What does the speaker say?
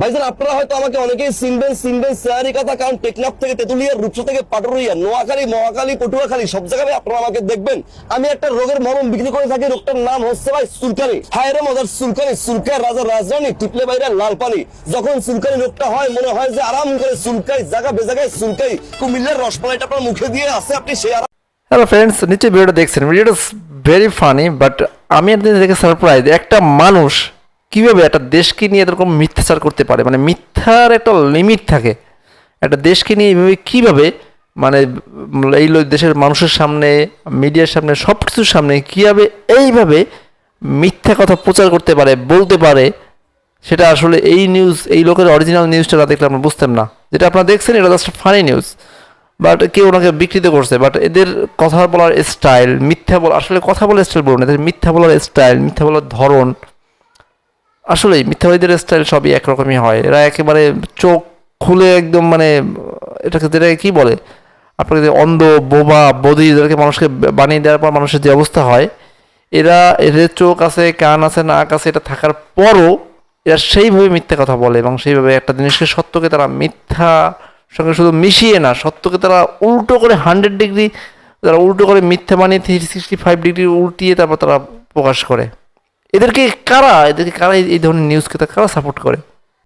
ভাইজান আপনারা হয়তো আমাকে অনেকেই চিনবেন চিনবেন সেয়ারি কথা, কারণ টেকনাফ থেকে তেতুলিয়া, রূপসা থেকে পাটুরিয়া, নোয়াখালী, মহাখালী, পটুয়াখালী, সব জায়গায় আপনারা আমাকে দেখবেন। আমি একটা রোগের মরম বিক্রি করে থাকি, রোগটার নাম হচ্ছে ভাই সুলকানি হায় রে মজার সুলকানি সুলকায় রাজার রাজধানী, টিপলে বাইরে লাল পানি যখন সুলকানি রোগটা হয়, মনে হয় যে আরাম করে সুলকাই জায়গা বেজাগায় সুলকাই কুমিল্লার রসমালাইটা আপনার মুখে দিয়ে আছে আপনি সে আরাম হ্যালো ফ্রেন্ডস নিচে ভিডিওটা দেখছেন। ভিডিওটা ভেরি ফানি বাট আমি দেখে সারপ্রাইজ একটা মানুষ কীভাবে একটা দেশকে নিয়ে এরকম মিথ্যাচার করতে পারে? মানে মিথ্যার একটা লিমিট থাকে। একটা দেশকে নিয়ে এইভাবে কীভাবে মানে এই দেশের মানুষের সামনে, মিডিয়ার সামনে সব কিছুর সামনে কীভাবে এইভাবে মিথ্যা কথা প্রচার করতে পারে, বলতে পারে, সেটা আসলে এই নিউজ এই লোকের অরিজিনাল নিউজটা না দেখলে আমরা বুঝতাম না। যেটা আপনারা দেখছেন, এটা জাস্ট ফানি নিউজ বাট কেউ ওনাকে বিকৃত করছে। বাট এদের কথা বলার স্টাইল মিথ্যা বলা, আসলে কথা বলার স্টাইল বলুন এদের মিথ্যা বলার স্টাইল মিথ্যা বলার ধরন আসলেই মিথ্যাবাদীদের স্টাইল সবই একরকমই হয়। এরা একেবারে চোখ খুলে একদম মানে এটাকে যেটাকে কি বলে? আপনাকে যে অন্ধ, বোবা, বদি এদেরকে মানুষকে বানিয়ে দেওয়ার পর মানুষের যে অবস্থা হয়, এরা এদের চোখ আছে, কান আছে, নাক আছে, এটা থাকার পরও এরা সেইভাবে মিথ্যা কথা বলে এবং সেইভাবে একটা জিনিসকে সত্যকে তারা মিথ্যা সঙ্গে শুধু মিশিয়ে না, সত্যকে তারা উল্টো করে হান্ড্রেড ডিগ্রি তারা উল্টো করে মিথ্যা বানিয়ে থ্রি সিক্সটি ফাইভ ডিগ্রি উল্টিয়ে তারপর তারা প্রকাশ করে। এদেরকে কারা? এদেরকে কারা এই- ধরনের নিউজকে কারা সাপোর্ট করে?